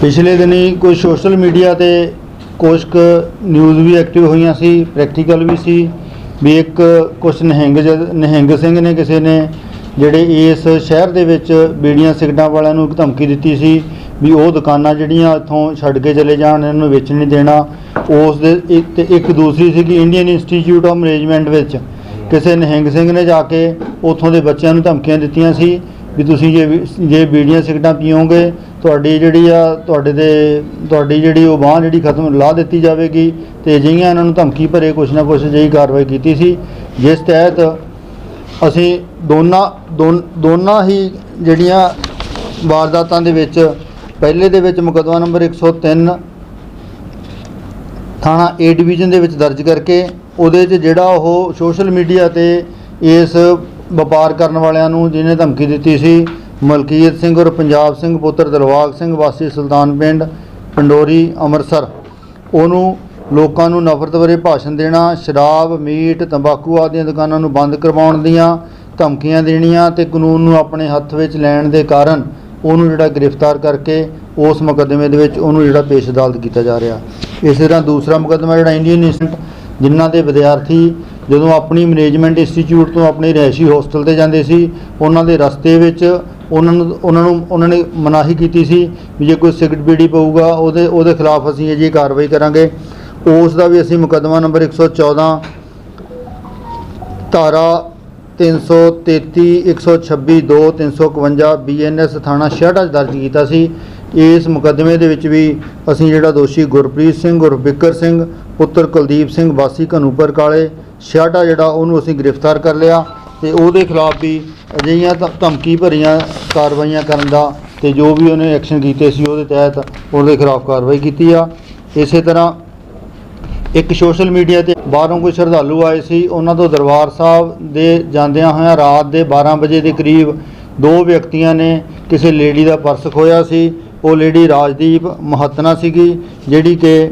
ਪਿਛਲੇ ਦਿਨੀ ਕੁਝ ਸੋਸ਼ਲ ਮੀਡੀਆ ਤੇ ਕੁਝ ਕੁ ਨਿਊਜ਼ ਵੀ ਐਕਟਿਵ ਹੋਈਆਂ ਸੀ ਪ੍ਰੈਕਟੀਕਲ ਵੀ ਸੀ, ਵੀ ਇੱਕ ਕੁਝ ਨਹਿੰਗ ਜਦ- ਨਿਹੰਗ ਸਿੰਘ ਨੇ ਕਿਸੇ ਨੇ ਜਿਹੜੇ ਇਸ ਸ਼ਹਿਰ ਦੇ ਵਿੱਚ ਬੀੜੀਆਂ ਸਿਗਰਟਾਂ ਵਾਲਿਆਂ ਨੂੰ ਇੱਕ ਧਮਕੀ ਦਿੱਤੀ ਸੀ ਵੀ ਉਹ ਦੁਕਾਨਾਂ ਜਿਹੜੀਆਂ ਇੱਥੋਂ ਛੱਡ ਕੇ ਚਲੇ ਜਾਣ, ਇਹਨਾਂ ਨੂੰ ਵੇਚਣ ਨਹੀਂ ਦੇਣਾ। ਉਸ ਦੇ ਇੱਕ ਤੇ ਇੱਕ ਦੂਸਰੀ ਸੀਗੀ ਇੰਡੀਅਨ ਇੰਸਟੀਚਿਊਟ ਆਫ ਮੈਨੇਜਮੈਂਟ ਵਿੱਚ ਕਿਸੇ ਨਹਿੰਗ ਸਿੰਘ ਨੇ ਜਾ ਕੇ ਉੱਥੋਂ ਦੇ ਬੱਚਿਆਂ ਨੂੰ ਧਮਕੀਆਂ ਦਿੱਤੀਆਂ ਸੀ ਵੀ ਤੁਸੀਂ ਜੇ ਵੀ- ਜੇ ਬੀੜੀਆਂ ਸਿਗਰਟਾਂ ਪੀਓਗੇ ਤੁਹਾਡੀ ਜਿਹੜੀ ਆ, ਤੁਹਾਡੇ ਦੇ, ਤੁਹਾਡੀ ਜਿਹੜੀ ਉਹ ਬਾਂਹ ਜਿਹੜੀ ਖਤਮ ਲਾ ਦਿੱਤੀ ਜਾਵੇਗੀ ਤੇ ਅਜਿਹੀਆਂ ਇਹਨਾਂ ਨੂੰ ਧਮਕੀ ਭਰੇ ਕੁਛ ਨਾ ਕੁਛ ਅਜਿਹੀ ਕਾਰਵਾਈ ਕੀਤੀ ਸੀ, ਜਿਸ ਤਹਿਤ ਅਸੀਂ ਦੋਨਾਂ ਦੋਨ- ਦੋਨਾਂ ਹੀ ਜਿਹੜੀਆਂ ਵਾਰਦਾਤਾਂ ਦੇ ਵਿੱਚ, ਪਹਿਲੇ ਦੇ ਵਿੱਚ ਮੁਕੱਦਮਾ ਨੰਬਰ 103 ਥਾਣਾ ਏ ਡਿਵੀਜ਼ਨ ਦੇ ਵਿੱਚ ਦਰਜ ਕਰਕੇ, ਉਹਦੇ 'ਚ ਜਿਹੜਾ ਉਹ ਸੋਸ਼ਲ ਮੀਡੀਆ ਤੇ ਇਸ ਵਪਾਰ ਕਰਨ ਵਾਲਿਆਂ ਨੂੰ ਜਿਹਨੇ ਧਮਕੀ ਦਿੱਤੀ ਸੀ ਮਲਕੀਤ ਸਿੰਘ ਔਰ ਪੰਜਾਬ ਸਿੰਘ ਪੁੱਤਰ ਦਿਲਵਾਗ ਸਿੰਘ ਵਾਸੀ ਸੁਲਤਾਨ ਪਿੰਡ ਪੰਡੋਰੀ, ਅੰਮ੍ਰਿਤਸਰ। ਉਹਨੂੰ ਲੋਕਾਂ ਨੂੰ ਨਫ਼ਰਤ ਬਾਰੇ ਭਾਸ਼ਣ ਦੇਣਾ, ਸ਼ਰਾਬ, ਮੀਟ, ਤੰਬਾਕੂ ਆਦਿ ਦੀਆਂ ਦੁਕਾਨਾਂ ਨੂੰ ਬੰਦ ਕਰਵਾਉਣ ਦੀਆਂ ਧਮਕੀਆਂ ਦੇਣੀਆਂ ਤੇ ਕਾਨੂੰਨ ਨੂੰ ਆਪਣੇ ਹੱਥ ਵਿੱਚ ਲੈਣ ਦੇ ਕਾਰਨ ਉਹਨੂੰ ਜਿਹੜਾ ਗ੍ਰਿਫਤਾਰ ਕਰਕੇ ਉਸ ਮੁਕੱਦਮੇ ਦੇ ਵਿੱਚ ਉਹਨੂੰ ਜਿਹੜਾ ਪੇਸ਼ ਅਦਾਲਤ ਕੀਤਾ ਜਾ ਰਿਹਾ। ਇਸੇ ਤਰ੍ਹਾਂ ਦੂਸਰਾ ਮੁਕੱਦਮਾ ਜਿਹੜਾ ਇੰਡੀਅਨ ਇੰਸਟੀਚਿਊਟ ਜਿਨ੍ਹਾਂ ਦੇ ਵਿਦਿਆਰਥੀ ਜਦੋਂ ਆਪਣੀ ਮੈਨੇਜਮੈਂਟ ਇੰਸਟੀਚਿਊਟ ਤੋਂ ਆਪਣੇ ਰਿਹਾਇਸ਼ੀ ਹੋਸਟਲ ਤੇ ਜਾਂਦੇ ਸੀ, ਉਹਨਾਂ ਦੇ ਰਸਤੇ ਵਿੱਚ ਉਹਨਾਂ ਨੂੰ ਉਹਨਾਂ ਨੂੰ ਉਹਨਾਂ ਨੇ ਮਨਾਹੀ ਕੀਤੀ ਸੀ ਵੀ ਜੇ ਕੋਈ ਸਿਗਰਟ ਬੀੜੀ ਪਊਗਾ, ਉਹਦੇ ਉਹਦੇ ਖਿਲਾਫ ਅਸੀਂ ਇਹ ਕਾਰਵਾਈ ਕਰਾਂਗੇ। ਉਸ ਦਾ ਵੀ ਅਸੀਂ ਮੁਕੱਦਮਾ ਨੰਬਰ 114 ਧਾਰਾ 333 126 2 351 ਬੀਐਨਐਸ ਥਾਣਾ ਛਿਆਟਾ 'ਚ ਦਰਜ ਕੀਤਾ ਸੀ। ਇਸ ਮੁਕੱਦਮੇ ਦੇ ਵਿੱਚ ਵੀ ਅਸੀਂ ਜਿਹੜਾ ਦੋਸ਼ੀ ਗੁਰਪ੍ਰੀਤ ਸਿੰਘ, ਗੁਰਬਿੱਕਰ ਸਿੰਘ, ਪੁੱਤਰ ਕੁਲਦੀਪ ਸਿੰਘ, ਵਾਸੀ ਘਨੂਪਰ ਕਾਲੇ ਛਿਆਟਾ ਜਿਹੜਾ ਉਹਨੂੰ ਅਸੀਂ ਗ੍ਰਿਫਤਾਰ ਕਰ ਲਿਆ। ਤੇ ਉਹਦੇ ਖਿਲਾਫ ਵੀ ਅਜਿਹੀਆਂ ਧਮ- ਧਮਕੀ ਭਰੀਆਂ ਕਾਰਵਾਈਆਂ ਕਰਨ ਦਾ ਤੇ ਜੋ ਵੀ ਉਹਨੇ ਐਕਸ਼ਨ ਕੀਤੇ ਸੀ ਉਹਦੇ ਤਹਿਤ ਉਹਦੇ ਖਿਲਾਫ ਕਾਰਵਾਈ ਕੀਤੀ ਆ। ਇਸੇ ਤਰ੍ਹਾਂ ਇੱਕ ਸੋਸ਼ਲ ਮੀਡੀਆ ਤੇ ਬਾਹਰੋਂ ਕੋਈ ਸ਼ਰਧਾਲੂ ਆਏ ਸੀ, ਉਹਨਾਂ ਤੋਂ ਦਰਬਾਰ ਸਾਹਿਬ ਦੇ ਜਾਂਦਿਆਂ ਹੋਇਆਂ ਰਾਤ ਦੇ 12 ਵਜੇ ਦੇ ਕਰੀਬ ਦੋ ਵਿਅਕਤੀਆਂ ਨੇ ਕਿਸੇ ਲੇਡੀ ਦਾ ਪਰਸ ਖੋਇਆ ਸੀ। ਉਹ ਲੇਡੀ ਰਾਜਦੀਪ ਮਹਤਨਾ ਸੀਗੀ, ਜਿਹੜੀ ਕਿ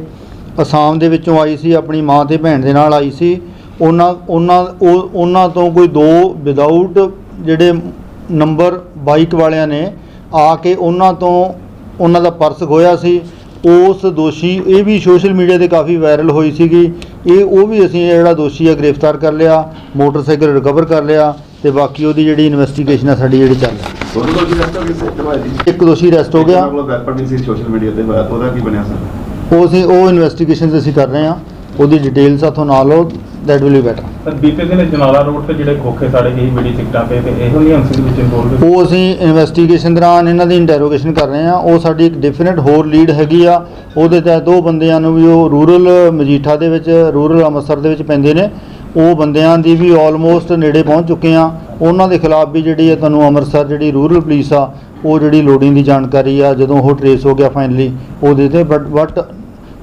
ਅਸਾਮ ਦੇ ਵਿੱਚੋਂ ਆਈ ਸੀ, ਆਪਣੀ ਮਾਂ ਤੇ ਭੈਣ ਦੇ ਨਾਲ ਆਈ ਸੀ। ਉਹਨਾਂ ਉਹਨਾਂ ਉਹ ਉਹਨਾਂ ਤੋਂ ਕੋਈ ਦੋ ਵਿਦਆਊਟ ਜਿਹੜੇ ਨੰਬਰ ਬਾਈਕ ਵਾਲਿਆਂ ਨੇ ਆ ਕੇ ਉਹਨਾਂ ਤੋਂ ਉਹਨਾਂ ਦਾ ਪਰਸ ਖੋਇਆ ਸੀ। ਉਸ ਦੋਸ਼ੀ ਇਹ ਵੀ ਸੋਸ਼ਲ ਮੀਡੀਆ ਤੇ ਕਾਫੀ ਵਾਇਰਲ ਹੋਈ ਸੀਗੀ। ਇਹ ਉਹ ਵੀ ਅਸੀਂ ਜਿਹੜਾ ਦੋਸ਼ੀ ਆ ਗ੍ਰਿਫਤਾਰ ਕਰ ਲਿਆ ਮੋਟਰਸਾਈਕਲ ਰਿਕਵਰ ਕਰ ਲਿਆ ਤੇ ਬਾਕੀ ਉਹਦੀ ਜਿਹੜੀ ਇਨਵੈਸਟੀਗੇਸ਼ਨ ਆ ਸਾਡੀ ਜਿਹੜੀ ਚੱਲ ਰਹੀ ਇੱਕ ਦੋਸ਼ੀ ਅਰੈਸਟ ਹੋ ਗਿਆ। ਉਹ ਅਸੀਂ ਉਹ ਇਨਵੈਸਟੀਗੇਸ਼ਨ ਅਸੀਂ ਕਰ ਰਹੇ ਹਾਂ। ਉਹਦੀ ਡਿਟੇਲਸ ਆਥੋਂ ਨਾਲ ਲਓ that will be better sir ਬੀਤੇ ਦਿਨ ਜਨਾਲਾ ਰੋਡ ਤੇ ਜਿਹੜੇ ਖੋਖੇ ਸਾੜੇ ਗਏ ਬੀੜੀ ਸਿੱਟਾਂ ਤੇ ਤੇ ਇਹੋ ਜਿਹੀ ਅੰਸੀ ਵਿੱਚ ਇਨਵੋਲਵ ਉਹ ਅਸੀਂ ਇਨਵੈਸਟੀਗੇਸ਼ਨ ਦੌਰਾਨ ਇਹਨਾਂ ਦੀ ਇੰਟਰੋਗੇਸ਼ਨ ਕਰ ਰਹੇ ਹਾਂ। ਉਹ ਸਾਡੀ ਇੱਕ ਡਿਫੀਨਿਟ ਹੋਰ ਲੀਡ ਹੈਗੀ ਆ। ਉਹਦੇ ਤਹਿਤ ਦੋ ਬੰਦਿਆਂ ਨੂੰ ਵੀ ਉਹ ਰੂਰਲ ਮਜੀਠਾ ਦੇ ਵਿੱਚ ਰੂਰਲ ਅੰਮ੍ਰਿਤਸਰ ਦੇ ਵਿੱਚ ਪੈਂਦੇ ਨੇ। ਉਹ ਬੰਦਿਆਂ ਦੀ ਵੀ ਆਲਮੋਸਟ ਨੇੜੇ ਪਹੁੰਚ ਚੁੱਕੇ ਆ। ਉਹਨਾਂ ਦੇ ਖਿਲਾਫ ਵੀ ਜਿਹੜੀ ਹੈ ਤੁਹਾਨੂੰ ਅੰਮ੍ਰਿਤਸਰ ਜਿਹੜੀ ਰੂਰਲ ਪੁਲਿਸ ਆ ਉਹ ਜਿਹੜੀ ਲੋਡਿੰਗ ਦੀ ਜਾਣਕਾਰੀ ਆ ਜਦੋਂ ਉਹ ਟਰੇਸ ਹੋ ਗਿਆ ਫਾਈਨਲੀ ਉਹਦੇ ਤੇ ਬਟ ਬਟ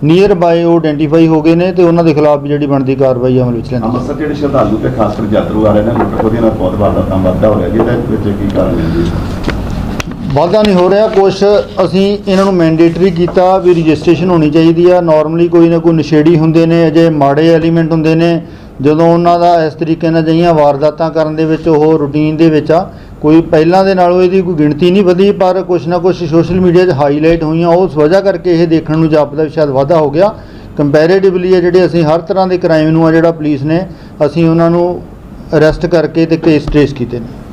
ਨੀਅਰ ਬਾਏ ਉਹ ਆਇਡੈਂਟੀਫਾਈ ਹੋ ਗਏ ਨੇ ਤੇ ਉਹਨਾਂ ਦੇ ਖਿਲਾਫ ਵੀ ਜਿਹੜੀ ਬਣਦੀ ਕਾਰਵਾਈ ਅਮਲ ਵਿੱਚ ਲੈਂਦੀ ਅੰਮ੍ਰਿਤਸਰ ਜਿਹੜੇ ਸ਼ਰਧਾਲੂ ਤੇ ਖਾਸ ਕਰ ਯਾਤਰੂ ਆ ਰਹੇ ਨੇ ਲੁੱਟ ਖੋਹਦੀਆਂ ਨਾਲ ਬਹੁਤ ਵਾਰਦਾਤਾਂ ਵਾਧਾ ਹੋ ਰਿਹਾ ਜੀ ਇਹਦੇ ਵਿੱਚ ਕੀ ਕਾਰਨ ਹੈ ਜੀ? ਵਾਧਾ ਨਹੀਂ ਹੋ ਰਿਹਾ ਕੁਝ ਅਸੀਂ ਇਹਨਾਂ ਨੂੰ ਮੈਂਡੇਟਰੀ ਕੀਤਾ ਵੀ ਰਜਿਸਟ੍ਰੇਸ਼ਨ ਹੋਣੀ ਚਾਹੀਦੀ ਆ। ਨਾਰਮਲੀ ਕੋਈ ਨਾ ਕੋਈ ਨਸ਼ੇੜੀ ਹੁੰਦੇ ਨੇ ਅਜੇ ਮਾੜੇ ਐਲੀਮੈਂਟ ਹੁੰਦੇ ਨੇ। ਜਦੋਂ ਉਹਨਾਂ ਦਾ ਇਸ ਤਰੀਕੇ ਨਾਲ ਜਿਹੀਆਂ ਵਾਰਦਾਤਾਂ ਕਰਨ ਦੇ ਵਿੱਚ ਉਹ ਰੂਟੀਨ ਦੇ ਵਿੱਚ ਆ ਕੋਈ ਪਹਿਲਾਂ ਦੇ ਨਾਲੋਂ ਇਹਦੀ ਕੋਈ ਗਿਣਤੀ ਨਹੀਂ ਵਧੀ, ਪਰ ਕੁਛ ਨਾ ਕੁਛ ਸੋਸ਼ਲ ਮੀਡੀਆ 'ਚ ਹਾਈਲਾਈਟ ਹੋਈਆਂ, ਉਸ ਵਜ੍ਹਾ ਕਰਕੇ ਇਹ ਦੇਖਣ ਨੂੰ ਜਾਪਦਾ ਵੀ ਸ਼ਾਇਦ ਵਾਧਾ ਹੋ ਗਿਆ। ਕੰਪੈਰੀਟਿਵਲੀ ਆ ਜਿਹੜੇ ਅਸੀਂ ਹਰ ਤਰ੍ਹਾਂ ਦੇ ਕ੍ਰਾਈਮ ਨੂੰ ਆ ਜਿਹੜਾ ਪੁਲਿਸ ਨੇ, ਅਸੀਂ ਉਹਨਾਂ ਨੂੰ ਅਰੈਸਟ ਕਰਕੇ ਤੇ ਕੇਸ ਟ੍ਰੇਸ ਕੀਤੇ ਨੇ।